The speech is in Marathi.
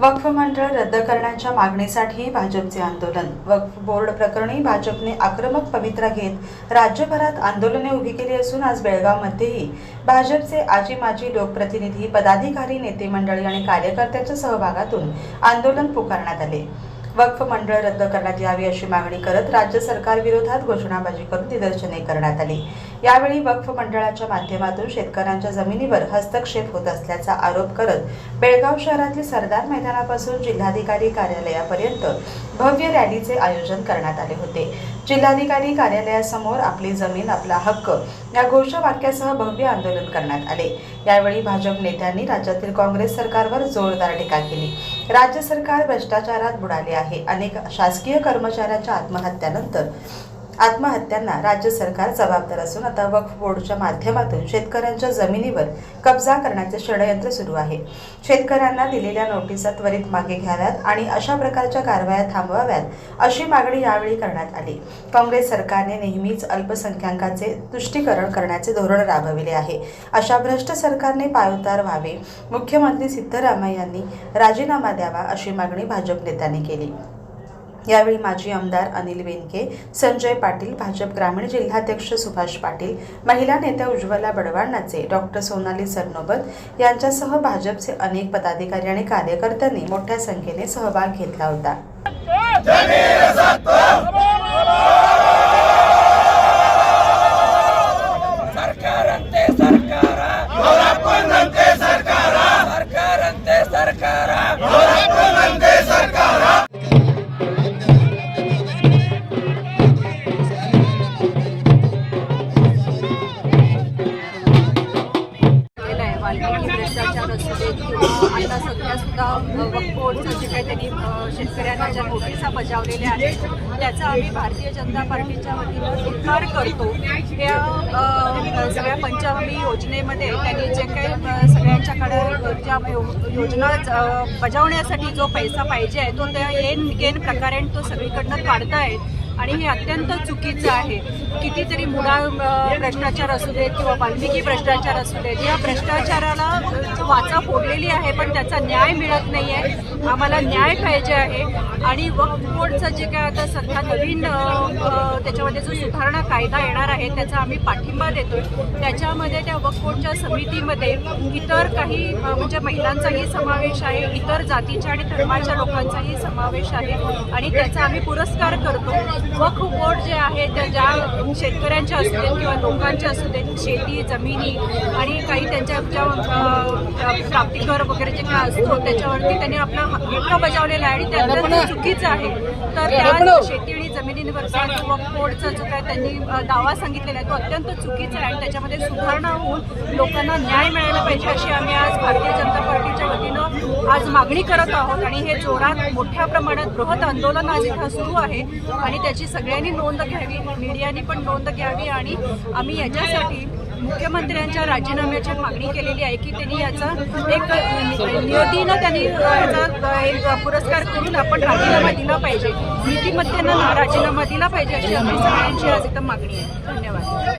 वक्फ मंडळ रद्द करण्याच्या मागणीसाठी भाजपचे आंदोलन. वक्फ बोर्ड प्रकरणी भाजपने आक्रमक पवित्रा घेत राज्यभरात आंदोलने उभी केली असून आज बेळगावमध्येही भाजपचे आजी माजी लोकप्रतिनिधी पदाधिकारी नेते मंडळी आणि कार्यकर्त्यांच्या सहभागातून आंदोलन पुकारण्यात आले. वक्फ मंडळ रद्द करण्यात यावी अशी मागणी करत राज्य सरकारविरोधात घोषणाबाजी करून निदर्शने करण्यात आली. यावेळी वक्फ मंडळाच्या माध्यमातून शेतकऱ्यांच्या जमिनीवर हस्तक्षेप होत असल्याचा आरोप करत बेळगाव शहरातील सरदार मैदानापासून जिल्हाधिकारी कार्यालयापर्यंत भव्य रॅलीचे आयोजन करण्यात आले होते. जिल्हाधिकारी कार्यालयासमोर आपली जमीन आपला हक्क या घोषवाक्यासह भव्य आंदोलन करण्यात आले. यावेळी भाजप नेत्यांनी राज्यातील काँग्रेस सरकारवर जोरदार टीका केली. राज्य सरकार भ्रष्टाचारात बुडाले आहे. अनेक शासकीय कर्मचाऱ्यांच्या आत्महत्यानंतर आत्महत्यांना राज्य सरकार जबाबदार असून आता वक्फ बोर्डच्या माध्यमातून शेतकऱ्यांच्या जमिनीवर कब्जा करण्याचे षडयंत्र सुरू आहे. शेतकऱ्यांना दिलेल्या नोटिसा त्वरित मागे घ्याव्यात आणि अशा प्रकारच्या कारवाया थांबवाव्यात अशी मागणी यावेळी करण्यात आली. काँग्रेस सरकारने नेहमीच अल्पसंख्याकांचे तुष्टीकरण करण्याचे धोरण राबविले आहे. अशा भ्रष्ट सरकारने पायउतार व्हावे. मुख्यमंत्री सिद्धरामय्या यांनी राजीनामा द्यावा अशी मागणी भाजप नेत्यांनी केली. यावेळी माजी आमदार अनिल वेनके संजय पाटील भाजप ग्रामीण जिल्हाध्यक्ष सुभाष पाटील महिला नेत्या उज्ज्वला बडवाणाचे डॉक्टर सोनाली सरनोबत यांच्यासह भाजपचे अनेक पदाधिकारी आणि कार्यकर्त्यांनी मोठ्या संख्येने सहभाग घेतला होता. केलेलं आहे असू किंवा आता सध्या सुद्धा वक्फ बोर्डचं जे काही त्यांनी शेतकऱ्यांना ज्या नोटिसा बजावलेल्या आहेत त्याचा आम्ही भारतीय जनता पार्टीच्या वतीनं स्वीकार करतो. त्या सगळ्या पंचहमी योजनेमध्ये त्यांनी जे काही सगळ्यांच्याकडे ज्या यो- योजना बजावण्यासाठी जो पैसा पाहिजे आहे तो त्या येन गेन प्रकारे तो सगळीकडनं काढतायत. आणि हे अत्यंत चुकीचं आहे. कितीतरी मुळा भ्रष्टाचार असू देत किंवा वाल्मिकी भ्रष्टाचार असू देत या भ्रष्टाचाराला वाचा फोडलेली आहे पण त्याचा न्याय मिळत नाही आहे आम्हाला न्याय पाहिजे आहे. आणि वक्फ बोर्डचं जे काय आता सध्या नवीन त्याच्यामध्ये जो सुधारणा कायदा येणार आहे त्याचा आम्ही पाठिंबा देतोय. त्याच्यामध्ये त्या वक्फ बोर्डच्या समितीमध्ये इतर काही म्हणजे महिलांचाही समावेश आहे इतर जातीच्या आणि धर्माच्या लोकांचाही समावेश आहे. आणि त्याचा आम्ही पुरस्कार करतो. वक्फ बोर्ड जे आहे त्या ज्या शेतकऱ्यांच्या असू देत किंवा लोकांच्या असू देत शेती जमिनी आणि काही त्यांच्या प्राप्तिकर वगैरे जे काय असतो त्याच्यावरती त्यांनी आपला हक्क बजावलेला आहे आणि ते अत्यंत चुकीचं आहे. तर त्या शेती आणि जमिनींवरचा जो वक्फ बोर्डचा जो काय त्यांनी दावा सांगितलेला आहे तो अत्यंत चुकीचा आहे आणि त्याच्यामध्ये सुधारणा होऊन लोकांना न्याय मिळायला पाहिजे अशी आम्ही आज भारतीय जनता पार्टीच्या वतीनं आज मागणी करत आहोत. आणि हे जोरात मोठ्या प्रमाणात बृहत आंदोलन आज इथं सुरू आहे आणि त्याची सगळ्यांनी नोंद घ्यावी मीडियाने पण नोंद घ्यावी आणि आम्ही याच्यासाठी मुख्यमंत्र्यांच्या राजीनाम्याची मागणी केलेली आहे की त्यांनी याचा एक नियतीनं त्यांनी याचा एक पुरस्कार करून आपण राजीनामा दिला पाहिजे. नीतिमत्तेनं राजीनामा दिला पाहिजे अशी आम्ही सगळ्यांची आज एकदम मागणी आहे. धन्यवाद.